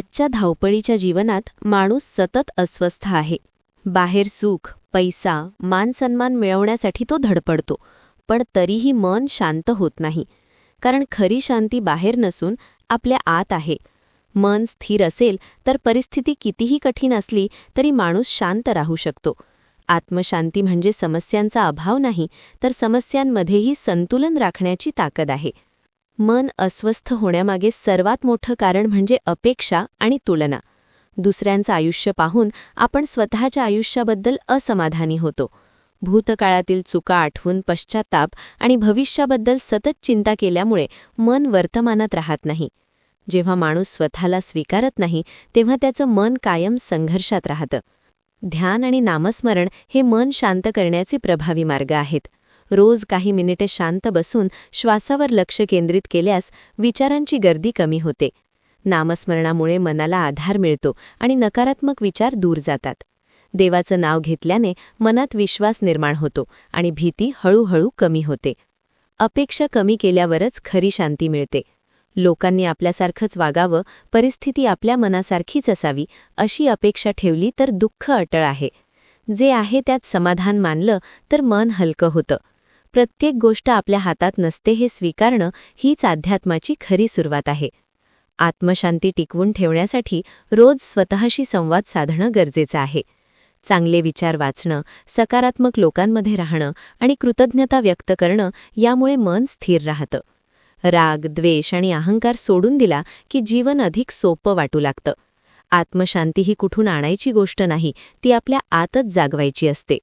आजच्या धावपळीच्या जीवनात माणूस सतत अस्वस्थ आहे. बाहेर सुख पैसा मानसन्मान मिळवण्यासाठी तो धडपडतो पण तरीही मन शांत होत नाही. कारण खरी शांती बाहेर नसून आपल्या आत आहे. मन स्थिर असेल तर परिस्थिती कितीही कठीण असली तरी माणूस शांत राहू शकतो. आत्मशांती म्हणजे समस्यांचा अभाव नाही तर समस्यांमध्येही संतुलन राखण्याची ताकद आहे. मन अस्वस्थ होण्यामागे सर्वात मोठं कारण म्हणजे अपेक्षा आणि तुलना. दुसऱ्यांचं आयुष्य पाहून आपण स्वतःच्या आयुष्याबद्दल असमाधानी होतो. भूतकाळातील चुका आठवून पश्चाताप आणि भविष्याबद्दल सतत चिंता केल्यामुळे मन वर्तमानात राहत नाही. जेव्हा माणूस स्वतःला स्वीकारत नाही तेव्हा त्याचं मन कायम संघर्षात राहतं. ध्यान आणि नामस्मरण हे मन शांत करण्याचे प्रभावी मार्ग आहेत. रोज काही मिनिटे शांत बसून श्वासावर लक्ष केंद्रित केल्यास विचारांची गर्दी कमी होते. नामस्मरणामुळे मनाला आधार मिळतो आणि नकारात्मक विचार दूर जातात. देवाचं नाव घेतल्याने मनात विश्वास निर्माण होतो आणि भीती हळूहळू कमी होते. अपेक्षा कमी केल्यावरच खरी शांती मिळते. लोकांनी आपल्यासारखंच वागावं परिस्थिती आपल्या मनासारखीच असावी अशी अपेक्षा ठेवली तर दुःख अटळ आहे. जे आहे त्यात समाधान मानलं तर मन हलकं होतं. प्रत्येक गोष्ट आपल्या हातात नसते हे स्वीकारणं हीच अध्यात्माची खरी सुरुवात आहे. आत्मशांती टिकवून ठेवण्यासाठी रोज स्वतःशी संवाद साधणं गरजेचं आहे. चांगले विचार वाचणं सकारात्मक लोकांमध्ये राहणं आणि कृतज्ञता व्यक्त करणं यामुळे मन स्थिर राहतं. राग द्वेष आणि अहंकार सोडून दिला की जीवन अधिक सोपं वाटू लागतं. आत्मशांती ही कुठून आणायची गोष्ट नाही ती आपल्या आतच जागवायची असते.